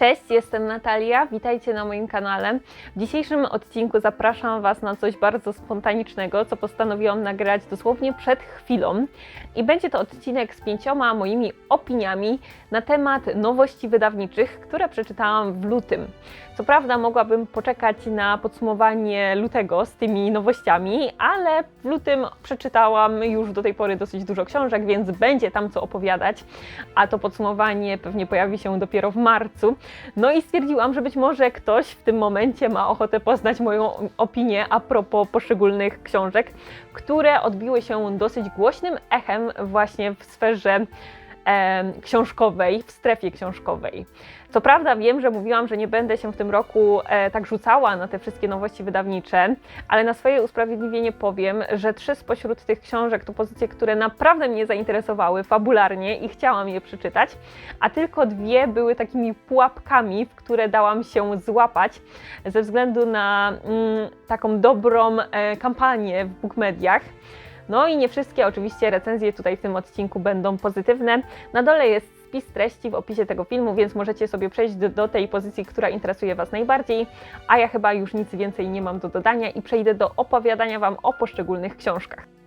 Cześć, jestem Natalia, witajcie na moim kanale. W dzisiejszym odcinku zapraszam Was na coś bardzo spontanicznego, co postanowiłam nagrać dosłownie przed chwilą. I będzie to odcinek z pięcioma moimi opiniami na temat nowości wydawniczych, które przeczytałam w lutym. Co prawda mogłabym poczekać na podsumowanie lutego z tymi nowościami, ale w lutym przeczytałam już do tej pory dosyć dużo książek, więc będzie tam co opowiadać, a to podsumowanie pewnie pojawi się dopiero w marcu. No i stwierdziłam, że być może ktoś w tym momencie ma ochotę poznać moją opinię a propos poszczególnych książek, które odbiły się dosyć głośnym echem właśnie w sferze książkowej, w strefie książkowej. Co prawda wiem, że mówiłam, że nie będę się w tym roku e, tak rzucała na te wszystkie nowości wydawnicze, ale na swoje usprawiedliwienie powiem, że trzy spośród tych książek to pozycje, które naprawdę mnie zainteresowały fabularnie i chciałam je przeczytać, a tylko dwie były takimi pułapkami, w które dałam się złapać ze względu na mm, taką dobrą e, kampanię w bookmediach. No i nie wszystkie oczywiście recenzje tutaj w tym odcinku będą pozytywne. Na dole jest spis treści w opisie tego filmu, więc możecie sobie przejść do, do, tej pozycji, która interesuje Was najbardziej, a ja chyba już nic więcej nie mam do dodania i przejdę do opowiadania Wam o poszczególnych książkach.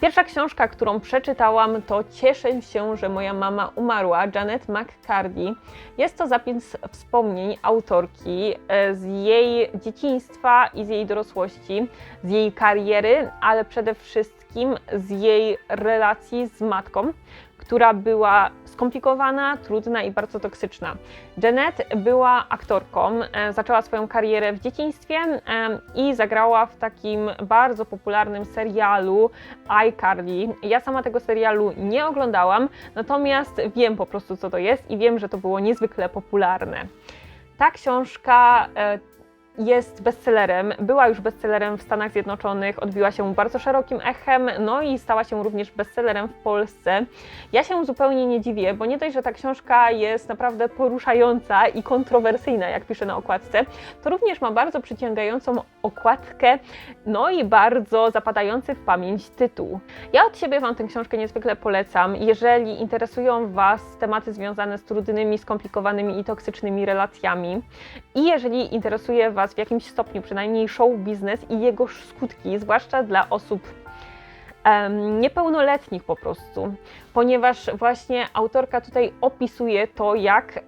Pierwsza książka, którą przeczytałam, to Cieszę się, że moja mama umarła, Janet McCarthy. Jest to zapis wspomnień autorki e, z jej dzieciństwa i z jej dorosłości, z jej kariery, ale przede wszystkim z jej relacji z matką, która była skomplikowana, trudna i bardzo toksyczna. Janet była aktorką, e, zaczęła swoją karierę w dzieciństwie e, i zagrała w takim bardzo popularnym serialu iCarly. Ja sama tego serialu nie oglądałam, natomiast wiem po prostu co to jest i wiem, że to było niezwykle popularne. Ta książka e, jest bestsellerem, była już bestsellerem w Stanach Zjednoczonych, odbiła się bardzo szerokim echem, no i stała się również bestsellerem w Polsce. Ja się zupełnie nie dziwię, bo nie dość, że ta książka jest naprawdę poruszająca i kontrowersyjna, jak pisze na okładce, to również ma bardzo przyciągającą okładkę, no i bardzo zapadający w pamięć tytuł. Ja od siebie Wam tę książkę niezwykle polecam. Jeżeli interesują Was tematy związane z trudnymi, skomplikowanymi i toksycznymi relacjami i jeżeli interesuje Was Was w jakimś stopniu przynajmniej show biznes i jego skutki, zwłaszcza dla osób um, niepełnoletnich po prostu, ponieważ właśnie autorka tutaj opisuje to, jak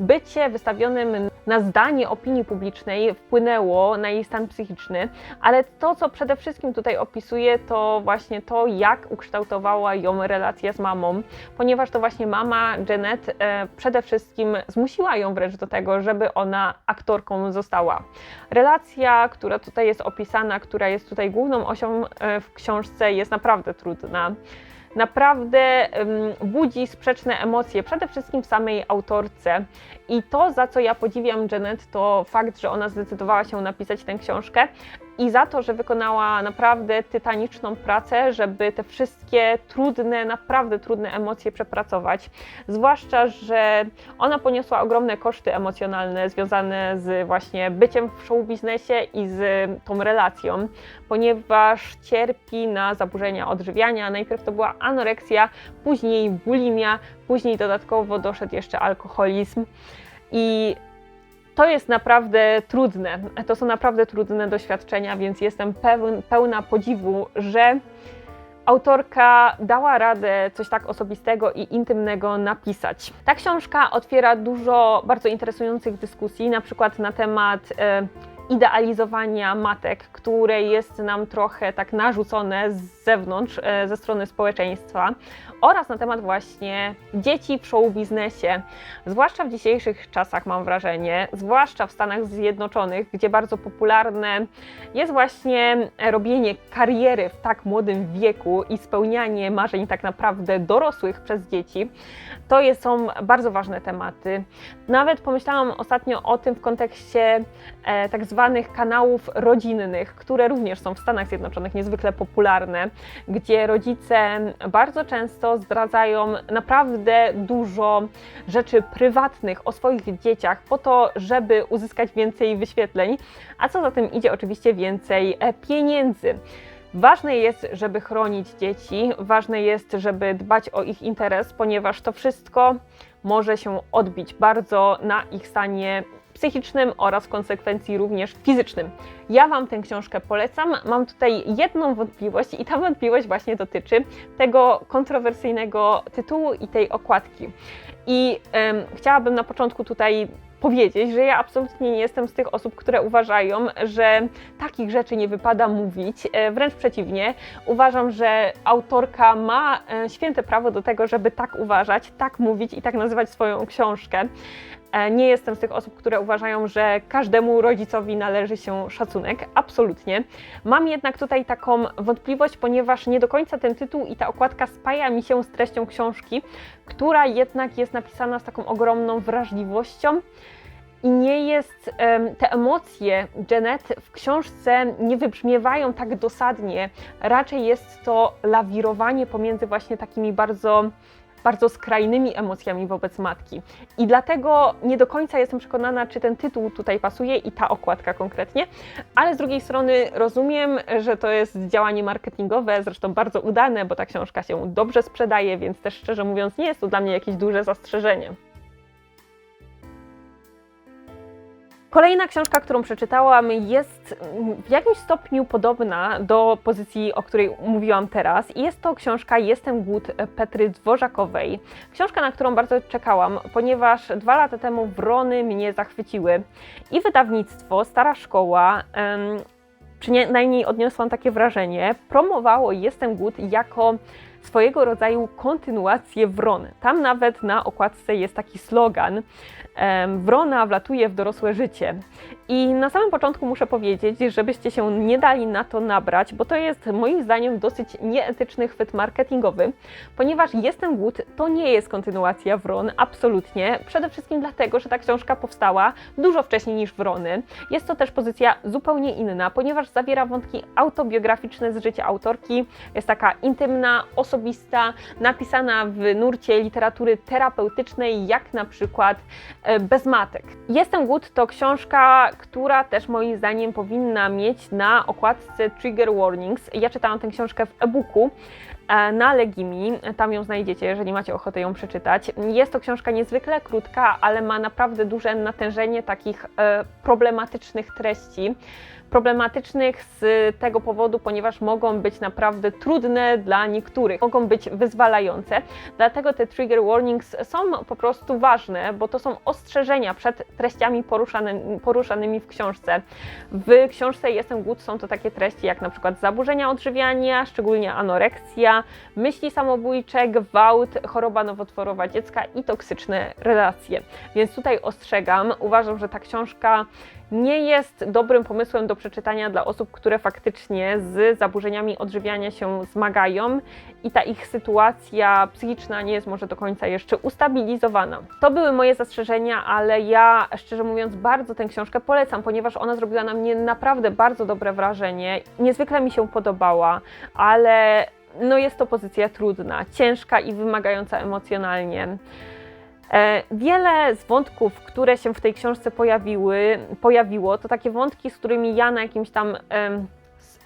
bycie wystawionym na zdanie opinii publicznej wpłynęło na jej stan psychiczny, ale to, co przede wszystkim tutaj opisuje, to właśnie to, jak ukształtowała ją relacja z mamą, ponieważ to właśnie mama Janet e, przede wszystkim zmusiła ją wręcz do tego, żeby ona aktorką została. Relacja, która tutaj jest opisana, która jest tutaj główną osią e, w książce, jest naprawdę trudna naprawdę budzi sprzeczne emocje, przede wszystkim w samej autorce. I to, za co ja podziwiam Janet, to fakt, że ona zdecydowała się napisać tę książkę i za to, że wykonała naprawdę tytaniczną pracę, żeby te wszystkie trudne, naprawdę trudne emocje przepracować. Zwłaszcza, że ona poniosła ogromne koszty emocjonalne związane z właśnie byciem w show biznesie i z tą relacją, ponieważ cierpi na zaburzenia odżywiania. Najpierw to była anoreksja, później bulimia, później dodatkowo doszedł jeszcze alkoholizm. I to jest naprawdę trudne. To są naprawdę trudne doświadczenia, więc jestem pełn, pełna podziwu, że autorka dała radę coś tak osobistego i intymnego napisać. Ta książka otwiera dużo bardzo interesujących dyskusji, na przykład na temat. E, idealizowania matek, które jest nam trochę tak narzucone z zewnątrz, e, ze strony społeczeństwa, oraz na temat właśnie dzieci w show biznesie. Zwłaszcza w dzisiejszych czasach mam wrażenie, zwłaszcza w Stanach Zjednoczonych, gdzie bardzo popularne jest właśnie robienie kariery w tak młodym wieku i spełnianie marzeń tak naprawdę dorosłych przez dzieci. To są bardzo ważne tematy. Nawet pomyślałam ostatnio o tym w kontekście e, tak zwanych kanałów rodzinnych, które również są w Stanach Zjednoczonych niezwykle popularne, gdzie rodzice bardzo często zdradzają naprawdę dużo rzeczy prywatnych o swoich dzieciach po to, żeby uzyskać więcej wyświetleń, a co za tym idzie oczywiście więcej e, pieniędzy. Ważne jest, żeby chronić dzieci, ważne jest, żeby dbać o ich interes, ponieważ to wszystko może się odbić bardzo na ich stanie psychicznym oraz konsekwencji również fizycznym. Ja Wam tę książkę polecam. Mam tutaj jedną wątpliwość i ta wątpliwość właśnie dotyczy tego kontrowersyjnego tytułu i tej okładki. I chciałabym na początku tutaj powiedzieć, że ja absolutnie nie jestem z tych osób, które uważają, że takich rzeczy nie wypada mówić. E, Wręcz przeciwnie, uważam, że autorka ma e, święte prawo do tego, żeby tak uważać, tak mówić i tak nazywać swoją książkę. E, Nie jestem z tych osób, które uważają, że każdemu rodzicowi należy się szacunek. Absolutnie. Mam jednak tutaj taką wątpliwość, ponieważ nie do końca ten tytuł i ta okładka spaja mi się z treścią książki, która jednak jest napisana z taką ogromną wrażliwością. I nie jest, te emocje Janet w książce nie wybrzmiewają tak dosadnie. Raczej jest to lawirowanie pomiędzy właśnie takimi bardzo bardzo skrajnymi emocjami wobec matki. I dlatego nie do końca jestem przekonana, czy ten tytuł tutaj pasuje i ta okładka konkretnie, ale z drugiej strony rozumiem, że to jest działanie marketingowe, zresztą bardzo udane, bo ta książka się dobrze sprzedaje, więc też szczerze mówiąc nie jest to dla mnie jakieś duże zastrzeżenie. Kolejna książka, którą przeczytałam, jest w jakimś stopniu podobna do pozycji, o której mówiłam teraz. Jest to książka Jestem głód Petry Dworzakowej. Książka, na którą bardzo czekałam, ponieważ dwa lata temu wrony mnie zachwyciły. I wydawnictwo, Stara Szkoła, przynajmniej odniosłam takie wrażenie, promowało Jestem głód jako swojego rodzaju kontynuację Wron. Tam nawet na okładce jest taki slogan Wrona wlatuje w dorosłe życie. I na samym początku muszę powiedzieć, żebyście się nie dali na to nabrać, bo to jest moim zdaniem dosyć nieetyczny chwyt marketingowy, ponieważ Jestem głód to nie jest kontynuacja Wron, absolutnie. Przede wszystkim dlatego, że ta książka powstała dużo wcześniej niż Wrony. Jest to też pozycja zupełnie inna, ponieważ zawiera wątki autobiograficzne z życia autorki. Jest taka intymna, osobista, napisana w nurcie literatury terapeutycznej, jak na przykład e, Bez matek. Jestem głód to książka, która też moim zdaniem powinna mieć na okładce trigger warnings. Ja czytałam tę książkę w e-booku e, na Legimi, tam ją znajdziecie, jeżeli macie ochotę ją przeczytać. Jest to książka niezwykle krótka, ale ma naprawdę duże natężenie takich e, problematycznych treści. Problematycznych z tego powodu, ponieważ mogą być naprawdę trudne dla niektórych, mogą być wyzwalające. Dlatego te trigger warnings są po prostu ważne, bo to są ostrzeżenia przed treściami poruszany, poruszanymi w książce. W książce Jestem głód są to takie treści jak na przykład zaburzenia odżywiania, szczególnie anoreksja, myśli samobójcze, gwałt, choroba nowotworowa dziecka i toksyczne relacje. Więc tutaj ostrzegam, uważam, że ta książka nie jest dobrym pomysłem do przeczytania dla osób, które faktycznie z zaburzeniami odżywiania się zmagają i ta ich sytuacja psychiczna nie jest może do końca jeszcze ustabilizowana. To były moje zastrzeżenia, ale ja szczerze mówiąc bardzo tę książkę polecam, ponieważ ona zrobiła na mnie naprawdę bardzo dobre wrażenie. Niezwykle mi się podobała, ale no jest to pozycja trudna, ciężka i wymagająca emocjonalnie. E, Wiele z wątków, które się w tej książce pojawiły, pojawiło, to takie wątki, z którymi ja na jakimś tam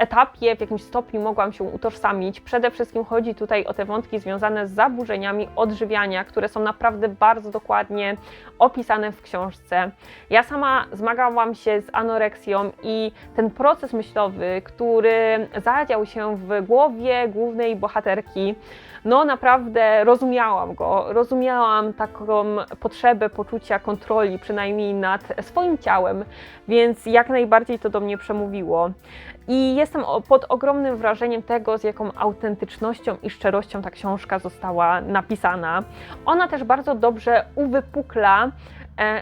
etapie, w jakimś stopniu mogłam się utożsamić. Przede wszystkim chodzi tutaj o te wątki związane z zaburzeniami odżywiania, które są naprawdę bardzo dokładnie opisane w książce. Ja sama zmagałam się z anoreksją i ten proces myślowy, który zadział się w głowie głównej bohaterki, no naprawdę rozumiałam go, rozumiałam taką potrzebę poczucia kontroli, przynajmniej nad swoim ciałem, więc jak najbardziej to do mnie przemówiło. I jestem pod ogromnym wrażeniem tego, z jaką autentycznością i szczerością ta książka została napisana. Ona też bardzo dobrze uwypukla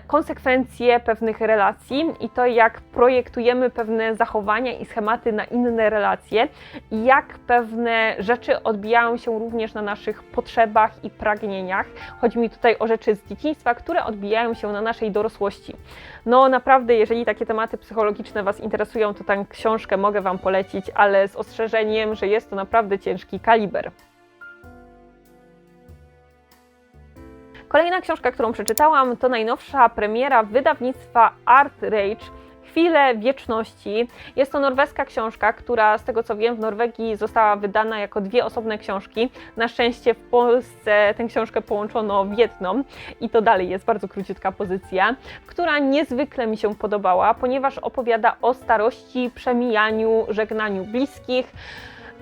konsekwencje pewnych relacji i to, jak projektujemy pewne zachowania i schematy na inne relacje, i jak pewne rzeczy odbijają się również na naszych potrzebach i pragnieniach. Chodzi mi tutaj o rzeczy z dzieciństwa, które odbijają się na naszej dorosłości. No naprawdę, jeżeli takie tematy psychologiczne Was interesują, to tę książkę mogę Wam polecić, ale z ostrzeżeniem, że jest to naprawdę ciężki kaliber. Kolejna książka, którą przeczytałam, to najnowsza premiera wydawnictwa Art Rage. Chwile Wieczności. Jest to norweska książka, która z tego co wiem w Norwegii została wydana jako dwie osobne książki. Na szczęście w Polsce tę książkę połączono w jedną i to dalej jest bardzo króciutka pozycja, która niezwykle mi się podobała, ponieważ opowiada o starości, przemijaniu, żegnaniu bliskich.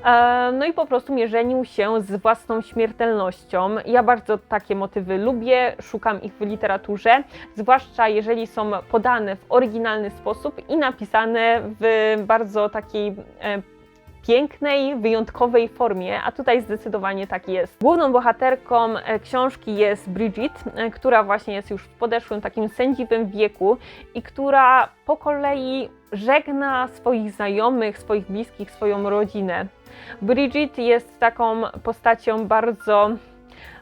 E, No i po prostu mierzeniu się z własną śmiertelnością. Ja bardzo takie motywy lubię, szukam ich w literaturze, zwłaszcza jeżeli są podane w oryginalny sposób i napisane w bardzo takiej e, pięknej, wyjątkowej formie, a tutaj zdecydowanie tak jest. Główną bohaterką e, książki jest Bridget, która właśnie jest już w podeszłym takim sędziwym wieku i która po kolei żegna swoich znajomych, swoich bliskich, swoją rodzinę. Bridget jest taką postacią bardzo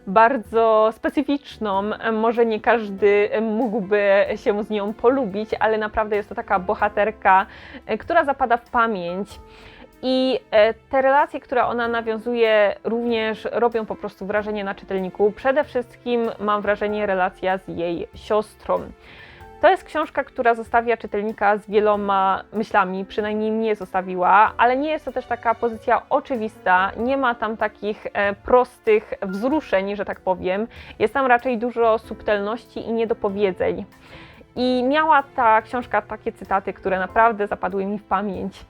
bardzo specyficzną. Może nie każdy mógłby się z nią polubić, ale naprawdę jest to taka bohaterka, e, która zapada w pamięć. I e, te relacje, które ona nawiązuje, również robią po prostu wrażenie na czytelniku. Przede wszystkim mam wrażenie relacja z jej siostrą. To jest książka, która zostawia czytelnika z wieloma myślami, przynajmniej mnie zostawiła, ale nie jest to też taka pozycja oczywista, nie ma tam takich e, prostych wzruszeń, że tak powiem. Jest tam raczej dużo subtelności i niedopowiedzeń. I miała ta książka takie cytaty, które naprawdę zapadły mi w pamięć.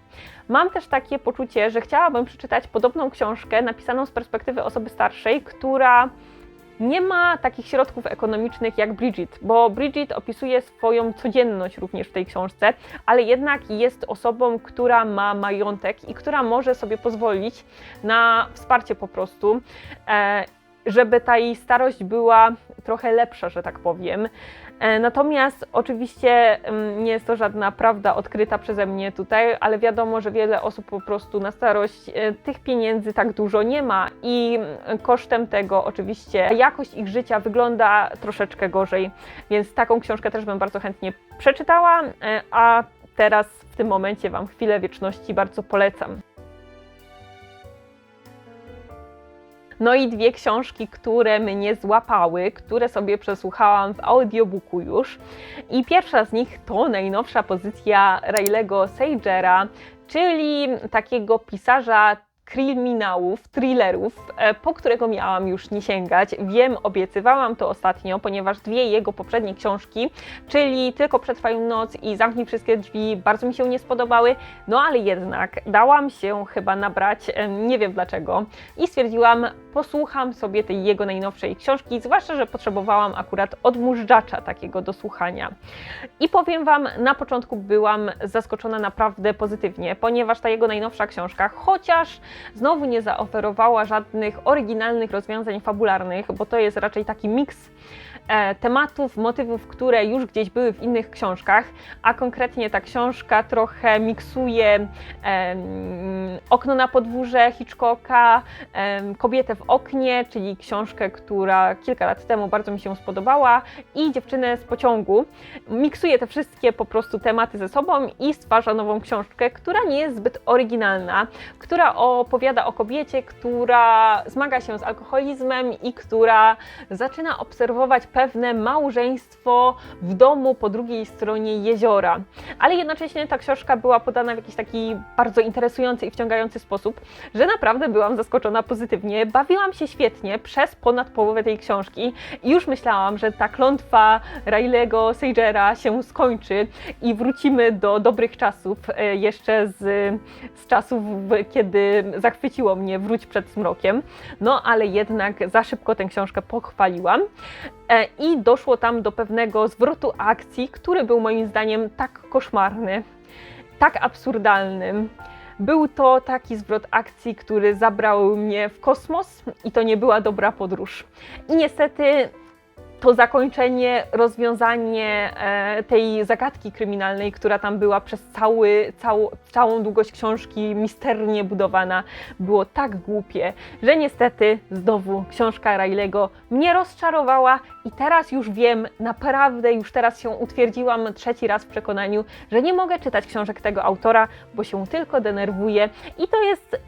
Mam też takie poczucie, że chciałabym przeczytać podobną książkę napisaną z perspektywy osoby starszej, która nie ma takich środków ekonomicznych jak Bridget, bo Bridget opisuje swoją codzienność również w tej książce, ale jednak jest osobą, która ma majątek i która może sobie pozwolić na wsparcie po prostu. E, żeby ta jej starość była trochę lepsza, że tak powiem. E, Natomiast oczywiście mm, nie jest to żadna prawda odkryta przeze mnie tutaj, ale wiadomo, że wiele osób po prostu na starość e, tych pieniędzy tak dużo nie ma i mm, kosztem tego oczywiście jakość ich życia wygląda troszeczkę gorzej, więc taką książkę też bym bardzo chętnie przeczytała, e, a teraz w tym momencie Wam chwilę wieczności bardzo polecam. No i dwie książki, które mnie złapały, które sobie przesłuchałam w audiobooku już. I pierwsza z nich to najnowsza pozycja Raylego Sagera, czyli takiego pisarza kryminałów, thrillerów, e, po którego miałam już nie sięgać. Wiem, obiecywałam to ostatnio, ponieważ dwie jego poprzednie książki, czyli Tylko przetrwają noc i Zamknij wszystkie drzwi, bardzo mi się nie spodobały, no ale jednak dałam się chyba nabrać, e, nie wiem dlaczego, i stwierdziłam, posłucham sobie tej jego najnowszej książki, zwłaszcza, że potrzebowałam akurat odmóżdżacza takiego do słuchania. I powiem Wam, na początku byłam zaskoczona naprawdę pozytywnie, ponieważ ta jego najnowsza książka, chociaż znowu nie zaoferowała żadnych oryginalnych rozwiązań fabularnych, bo to jest raczej taki miks tematów, motywów, które już gdzieś były w innych książkach, a konkretnie ta książka trochę miksuje Okno na podwórze Hitchcocka, Kobietę w oknie, czyli książkę, która kilka lat temu bardzo mi się spodobała, i Dziewczynę z pociągu. Miksuje te wszystkie po prostu tematy ze sobą i stwarza nową książkę, która nie jest zbyt oryginalna, która opowiada o kobiecie, która zmaga się z alkoholizmem i która zaczyna obserwować pewne małżeństwo w domu po drugiej stronie jeziora. Ale jednocześnie ta książka była podana w jakiś taki bardzo interesujący i wciągający sposób, że naprawdę byłam zaskoczona pozytywnie. Bawiłam się świetnie przez ponad połowę tej książki i już myślałam, że ta klątwa Raylego Sagera się skończy i wrócimy do dobrych czasów, e, jeszcze z, z czasów, kiedy zachwyciło mnie Wróć przed zmrokiem. No ale jednak za szybko tę książkę pochwaliłam. E, I doszło tam do pewnego zwrotu akcji, który był moim zdaniem tak koszmarny, tak absurdalny. Był to taki zwrot akcji, który zabrał mnie w kosmos i to nie była dobra podróż. I niestety to zakończenie, rozwiązanie e, tej zagadki kryminalnej, która tam była przez cały, całą, całą długość książki misternie budowana, było tak głupie, że niestety znowu książka Raylego mnie rozczarowała i teraz już wiem, naprawdę już teraz się utwierdziłam trzeci raz w przekonaniu, że nie mogę czytać książek tego autora, bo się tylko denerwuję. I to jest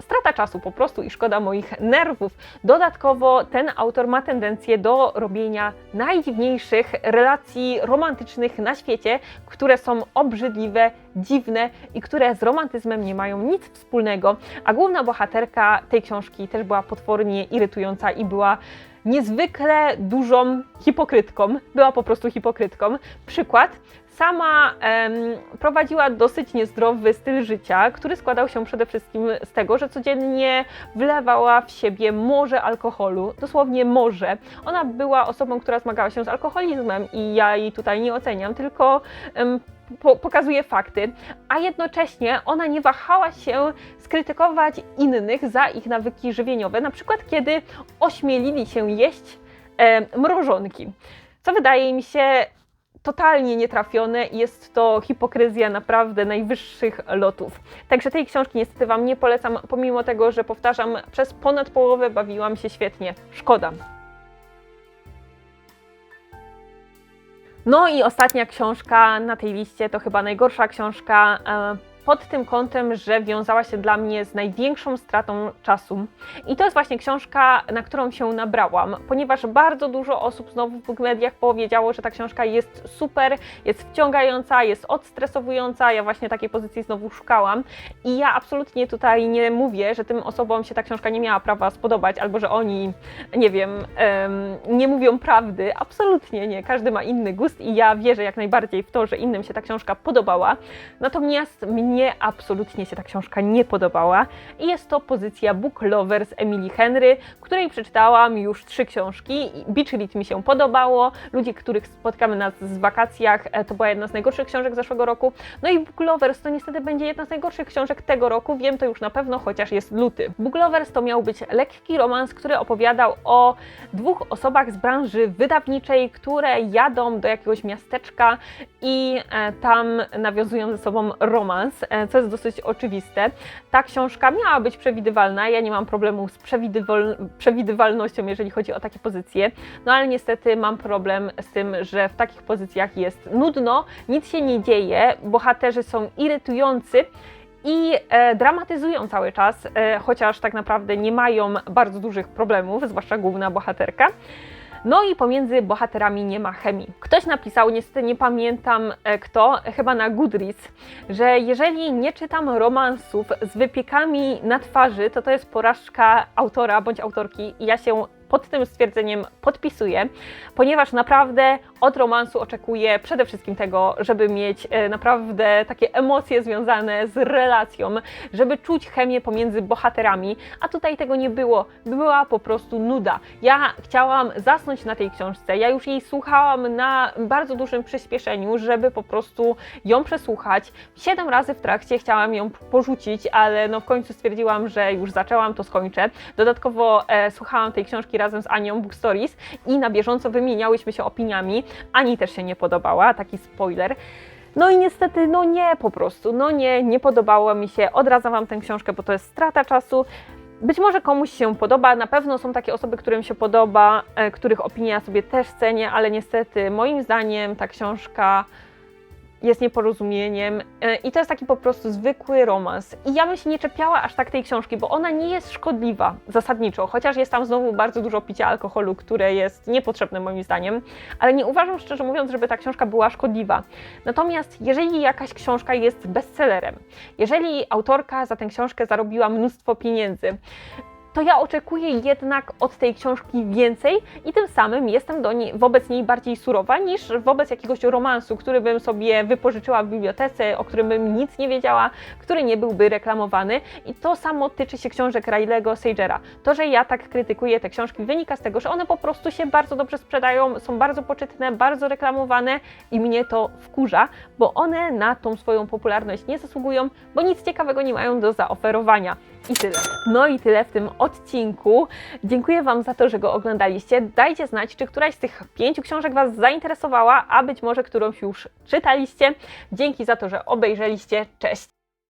strata czasu po prostu i szkoda moich nerwów. Dodatkowo ten autor ma tendencję do robienia najdziwniejszych relacji romantycznych na świecie, które są obrzydliwe, dziwne i które z romantyzmem nie mają nic wspólnego. A główna bohaterka tej książki też była potwornie irytująca i była niezwykle dużą hipokrytką. Była po prostu hipokrytką. Przykład. Sama em, prowadziła dosyć niezdrowy styl życia, który składał się przede wszystkim z tego, że codziennie wlewała w siebie morze alkoholu, dosłownie morze. Ona była osobą, która zmagała się z alkoholizmem i ja jej tutaj nie oceniam, tylko em, po, pokazuje fakty, a jednocześnie ona nie wahała się skrytykować innych za ich nawyki żywieniowe, na przykład kiedy ośmielili się jeść e, mrożonki. Co wydaje mi się totalnie nietrafione i jest to hipokryzja naprawdę najwyższych lotów. Także tej książki niestety Wam nie polecam, pomimo tego, że powtarzam, przez ponad połowę bawiłam się świetnie. Szkoda. No i ostatnia książka na tej liście to chyba najgorsza książka e, pod tym kątem, że wiązała się dla mnie z największą stratą czasu. I to jest właśnie książka, na którą się nabrałam, ponieważ bardzo dużo osób znowu w mediach powiedziało, że ta książka jest super, jest wciągająca, jest odstresowująca. Ja właśnie takiej pozycji znowu szukałam. I ja absolutnie tutaj nie mówię, że tym osobom się ta książka nie miała prawa spodobać, albo że oni, nie wiem, em, nie mówią prawdy. Absolutnie nie. Każdy ma inny gust i ja wierzę jak najbardziej w to, że innym się ta książka podobała. Natomiast mnie absolutnie się ta książka nie podobała i jest to pozycja Book Lovers Emily Henry, której przeczytałam już trzy książki. Beach Read mi się podobało, Ludzie, których spotkamy nas w wakacjach, e, to była jedna z najgorszych książek zeszłego roku. No i Book Lovers to niestety będzie jedna z najgorszych książek tego roku, wiem to już na pewno, chociaż jest luty. Book Lovers to miał być lekki romans, który opowiadał o dwóch osobach z branży wydawniczej, które jadą do jakiegoś miasteczka i e, tam nawiązują ze sobą romans, co jest dosyć oczywiste. Ta książka miała być przewidywalna, ja nie mam problemu z przewidywal przewidywalnością, jeżeli chodzi o takie pozycje, no ale niestety mam problem z tym, że w takich pozycjach jest nudno, nic się nie dzieje, bohaterzy są irytujący, i e, dramatyzują cały czas, e, chociaż tak naprawdę nie mają bardzo dużych problemów, zwłaszcza główna bohaterka. No i pomiędzy bohaterami nie ma chemii. Ktoś napisał, niestety nie pamiętam e, kto, chyba na Goodreads, że jeżeli nie czytam romansów z wypiekami na twarzy, to to jest porażka autora bądź autorki i ja się pod tym stwierdzeniem podpisuję, ponieważ naprawdę od romansu oczekuję przede wszystkim tego, żeby mieć e, naprawdę takie emocje związane z relacją, żeby czuć chemię pomiędzy bohaterami, a tutaj tego nie było. Była po prostu nuda. Ja chciałam zasnąć na tej książce, ja już jej słuchałam na bardzo dużym przyspieszeniu, żeby po prostu ją przesłuchać. Siedem razy w trakcie chciałam ją porzucić, ale no w końcu stwierdziłam, że już zaczęłam, to skończę. Dodatkowo e, słuchałam tej książki razem z Anią Book Stories i na bieżąco wymieniałyśmy się opiniami. Ani też się nie podobała, taki spoiler. No i niestety, no nie po prostu, no nie, nie podobało mi się. Odradzam Wam tę książkę, bo to jest strata czasu. Być może komuś się podoba, na pewno są takie osoby, którym się podoba, e, których opinie ja sobie też cenię, ale niestety moim zdaniem ta książka jest nieporozumieniem e, i to jest taki po prostu zwykły romans. I ja bym się nie czepiała aż tak tej książki, bo ona nie jest szkodliwa zasadniczo, chociaż jest tam znowu bardzo dużo picia alkoholu, które jest niepotrzebne moim zdaniem, ale nie uważam szczerze mówiąc, żeby ta książka była szkodliwa. Natomiast jeżeli jakaś książka jest bestsellerem, jeżeli autorka za tę książkę zarobiła mnóstwo pieniędzy, to ja oczekuję jednak od tej książki więcej i tym samym jestem do niej, wobec niej bardziej surowa niż wobec jakiegoś romansu, który bym sobie wypożyczyła w bibliotece, o którym bym nic nie wiedziała, który nie byłby reklamowany. I to samo tyczy się książek Riley'ego Sagera. To, że ja tak krytykuję te książki, wynika z tego, że one po prostu się bardzo dobrze sprzedają, są bardzo poczytne, bardzo reklamowane i mnie to wkurza, bo one na tą swoją popularność nie zasługują, bo nic ciekawego nie mają do zaoferowania. I tyle. No i tyle w tym odcinku. Dziękuję Wam za to, że go oglądaliście. Dajcie znać, czy któraś z tych pięciu książek Was zainteresowała, a być może którąś już czytaliście. Dzięki za to, że obejrzeliście. Cześć!